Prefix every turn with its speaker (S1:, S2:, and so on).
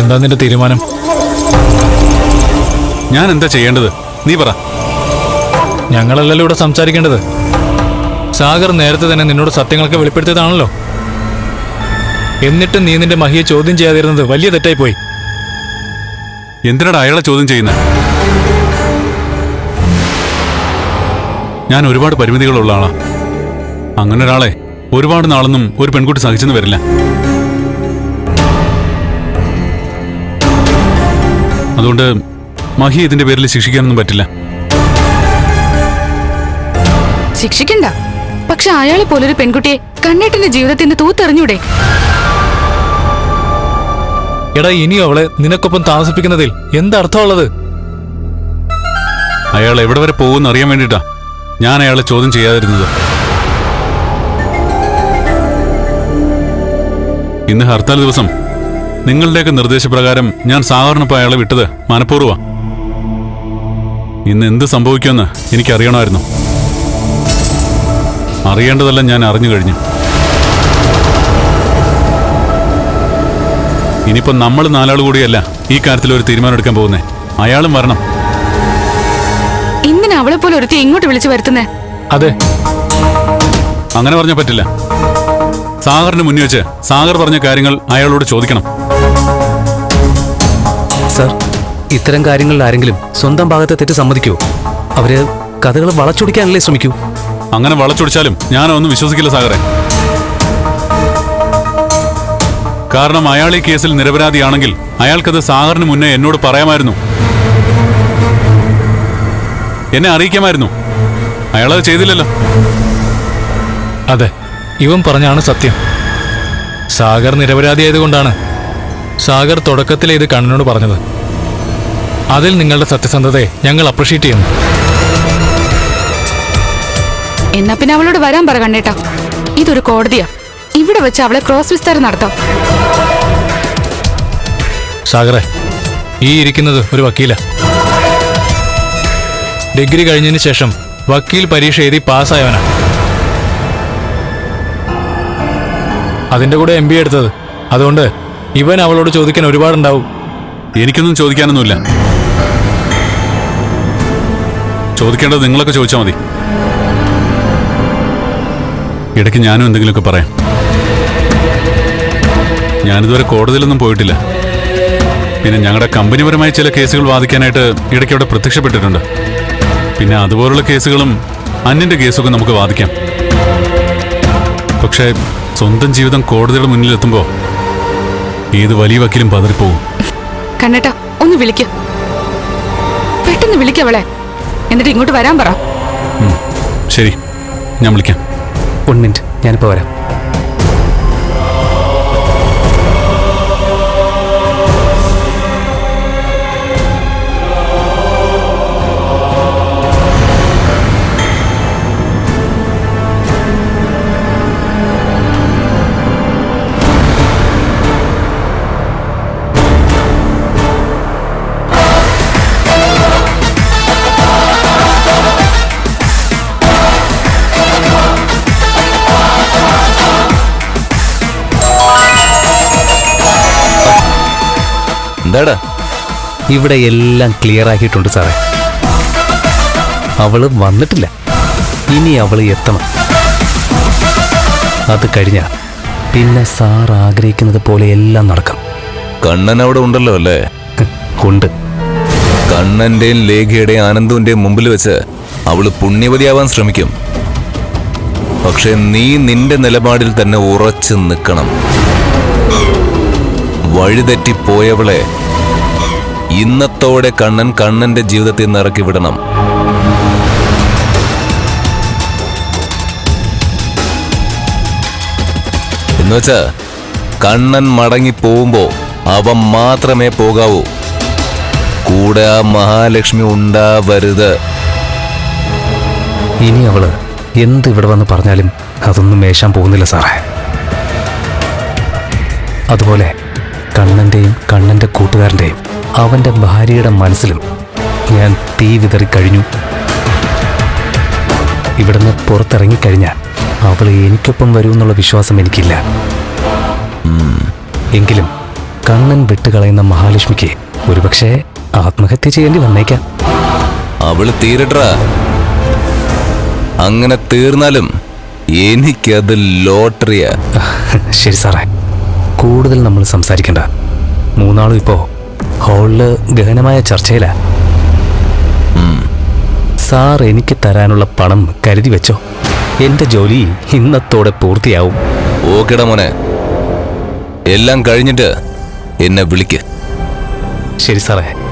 S1: എന്താ നിന്റെ തീരുമാനം?
S2: ഞാൻ എന്താ ചെയ്യേണ്ടത്? നീ പറ.
S1: ഞങ്ങളല്ലല്ലോ ഇവിടെ സംസാരിക്കേണ്ടത്. സാഗർ നേരത്തെ തന്നെ നിന്നോട് സത്യങ്ങളൊക്കെ വെളിപ്പെടുത്തിയതാണല്ലോ. എന്നിട്ട് നീ നിന്റെ മഹിയെ ചോദ്യം ചെയ്യാതിരുന്നത് വലിയ തെറ്റായി പോയി.
S2: എന്തിനാണ് അയാളെ ചോദ്യം ചെയ്യുന്നത് ഞാൻ ഒരുപാട് പരിമിതികളുള്ള ആളാണ് അങ്ങനെ ഒരാളെ ഒരുപാട് നാളൊന്നും ഒരു പെൺകുട്ടി സഹിച്ചെന്ന് വരില്ല. അതുകൊണ്ട് മഹി ഇതിന്റെ പേരിൽ ശിക്ഷിക്കാനൊന്നും പറ്റില്ല.
S3: ശിക്ഷിക്കണ്ട. പക്ഷെ അയാളെ പോലൊരു പെൺകുട്ടിയെ കണ്ണേട്ടന്റെ ജീവിതത്തിൽ നിന്ന് തൂത്തെറിഞ്ഞൂടെ?
S1: എടാ ഇനിയും അവളെ നിനക്കൊപ്പം താമസിപ്പിക്കുന്നതിൽ എന്തർത്ഥമുള്ളത്
S2: അയാൾ എവിടെ വരെ പോകുമെന്ന് അറിയാൻ വേണ്ടിട്ടാ ഞാൻ അയാളെ ചോദ്യം ചെയ്യാതിരുന്നത്. ഇന്ന് ഹർത്താൽ ദിവസം നിങ്ങളുടെയൊക്കെ നിർദ്ദേശപ്രകാരം ഞാൻ സാധാരണപ്പോൾ അയാളെ വിട്ടത് മനഃപൂർവ ഇന്ന് എന്ത് സംഭവിക്കുമെന്ന് എനിക്കറിയണമായിരുന്നു. അറിയേണ്ടതെല്ലാം ഞാൻ അറിഞ്ഞു കഴിഞ്ഞു. ഇനിയിപ്പോൾ നമ്മൾ നാലാൾ കൂടിയല്ല ഈ കാര്യത്തിൽ ഒരു തീരുമാനം എടുക്കാൻ പോകുന്നേ. അയാളും വരണം.
S3: എന്തിനാ അവളെ പോലെ ഒരുത്തി ഇങ്ങോട്ട് വിളിച്ചു വരുത്തുന്നേ?
S1: അതെ.
S2: അങ്ങനെ പറഞ്ഞാൽ പറ്റില്ല. സാഗറിന് മുന്നിൽ വെച്ച് സാഗർ പറഞ്ഞ കാര്യങ്ങൾ അയാളോട് ചോദിക്കണം.
S4: സർ ഇത്തരം കാര്യങ്ങളിൽ ആരെങ്കിലും സ്വന്തം ഭാഗത്തെ തെറ്റ് സമ്മതിക്കൂ അവർ കഥകൾ വളച്ചൊടിക്കാനല്ലേ ശ്രമിക്കൂ?
S2: അങ്ങനെ വളച്ചൊടിച്ചാലും ഞാനൊന്നും വിശ്വസിക്കില്ല സാഗറെ. കാരണം അയാൾ ഈ കേസിൽ നിരപരാധിയാണെങ്കിൽ അയാൾക്കത് സാഗറിന് മുന്നേ എന്നോട് പറയാമായിരുന്നു. എന്നെ അറിയിക്കാമായിരുന്നു. അയാളത് ചെയ്തില്ലല്ലോ.
S1: അതെ ഇവൻ പറഞ്ഞാണ് സത്യം. സാഗർ നിരപരാധിയായതുകൊണ്ടാണ് സാഗർ തുടക്കത്തിലെ ഇത് കണ്ണനോട് പറഞ്ഞത്. അതിൽ നിങ്ങളുടെ സത്യസന്ധതയെ ഞങ്ങൾ അപ്രീഷിയേറ്റ് ചെയ്യുന്നു.
S3: എന്നാ പിന്നെ അവളോട് വരാൻ പറ കണ്ണേട്ടാ. ഇതൊരു കോടതിയാ. ഇവിടെ വെച്ച് അവളെ ക്രോസ് വിസ്താരം നടത്താം.
S1: സാഗറെ ഈ ഇരിക്കുന്നത് ഒരു വക്കീല. ഡിഗ്രി കഴിഞ്ഞതിന് ശേഷം വക്കീൽ പരീക്ഷ എഴുതി പാസ്സായവനാ. അതിന്റെ കൂടെ എം ബി എടുത്തത്. അതുകൊണ്ട് ഇവൻ അവളോട് ചോദിക്കാൻ ഒരുപാടുണ്ടാവും.
S2: എനിക്കൊന്നും ചോദിക്കാനൊന്നുമില്ല. ചോദിക്കേണ്ടത് നിങ്ങളൊക്കെ ചോദിച്ചാൽ മതി. ഇടയ്ക്ക് ഞാനും എന്തെങ്കിലുമൊക്കെ പറയാം. ഞാനിതുവരെ കോടതിയിലൊന്നും പോയിട്ടില്ല. പിന്നെ ഞങ്ങളുടെ കമ്പനിപരമായ ചില കേസുകൾ വാദിക്കാനായിട്ട് ഇടയ്ക്ക് അവിടെ പ്രത്യക്ഷപ്പെട്ടിട്ടുണ്ട്. പിന്നെ അതുപോലുള്ള കേസുകളും അന്യന്റെ കേസൊക്കെ നമുക്ക് വാദിക്കാം. പക്ഷേ സ്വന്തം ജീവിതം കോടതിയുടെ മുന്നിലെത്തുമ്പോൾ ഏത് വലിയ വക്കീലും പതറിപ്പോവും.
S3: കണ്ണേട്ടാ ഒന്ന് വിളിക്ക. പെട്ടെന്ന് വിളിക്കവളെ എന്നിട്ട് ഇങ്ങോട്ട് വരാൻ പറ.
S2: ശരി ഞാൻ വിളിക്കാം.
S4: വൺ മിനിറ്റ് ഞാനിപ്പോ വരാം.
S5: എന്താടാ?
S4: ഇവിടെ എല്ലാം ക്ലിയർ ആക്കിയിട്ടുണ്ട് സാറേ. അവൾ വന്നിട്ടില്ല. ഇനി അവൾ എത്തണം. അത് കഴിഞ്ഞ പിന്നെ സാർ ആഗ്രഹിക്കുന്നത് പോലെ എല്ലാം നടക്കും.
S5: കണ്ണൻ അവിടെ ഉണ്ടല്ലോ അല്ലേ?
S4: ഉണ്ട്.
S5: കണ്ണന്റെയും ലേഖയുടെയും ആനന്ദുവിന്റെയും മുമ്പിൽ വെച്ച് അവൾ പുണ്യവതിയാവാൻ ശ്രമിക്കും. പക്ഷെ നീ നിന്റെ നിലപാടിൽ തന്നെ ഉറച്ചു നിൽക്കണം. വഴിതെറ്റിപ്പോയവളെ ഇന്നത്തോടെ കണ്ണൻ കണ്ണന്റെ ജീവിതത്തിൽ നിന്ന് ഇറക്കി വിടണം. എന്നുവെച്ചാ കണ്ണൻ മടങ്ങി പോകുമ്പോ അവൻ മാത്രമേ പോകാവൂ. കൂടെ ആ മഹാലക്ഷ്മി ഉണ്ടാവരുത്.
S4: ഇനി അവൾ എന്ത് ഇവിടെ വന്ന് പറഞ്ഞാലും അതൊന്നും മേശാൻ പോകുന്നില്ല സാറേ. അതുപോലെ കണ്ണന്റെയും കണ്ണന്റെ കൂട്ടുകാരന്റെയും അവന്റെ ഭാര്യയുടെ മനസ്സിലും ഞാൻ തീ വിതറി കഴിഞ്ഞു. ഇവിടുന്ന് പുറത്തിറങ്ങിക്കഴിഞ്ഞാൽ അവൾ എനിക്കൊപ്പം വരുമെന്നുള്ള വിശ്വാസം എനിക്കില്ല. എങ്കിലും കണ്ണൻ വിട്ടുകളയുന്ന മഹാലക്ഷ്മിക്ക് ഒരുപക്ഷെ ആത്മഹത്യ ചെയ്യേണ്ടി വന്നേക്കാം.
S5: അവൾ തീരട്രാ. അങ്ങനെ തീർന്നാലും എനിക്കത് ലോട്ടറിയാ.
S4: ശരി സാറേ. കൂടുതൽ നമ്മൾ സംസാരിക്കണ്ട. മൂന്നാളും ഇപ്പോ ഹോളിൽ ഗഹനമായ ചർച്ചയിലാ. സാർ എനിക്ക് തരാനുള്ള പണം കരുതി വെച്ചോ. എന്റെ ജോലി ഇന്നത്തോടെ പൂർത്തിയാവും.
S5: ഓക്കേടാ മോനെ. എല്ലാം കഴിഞ്ഞിട്ട് എന്നെ വിളിക്ക്.
S4: ശരി സാറേ.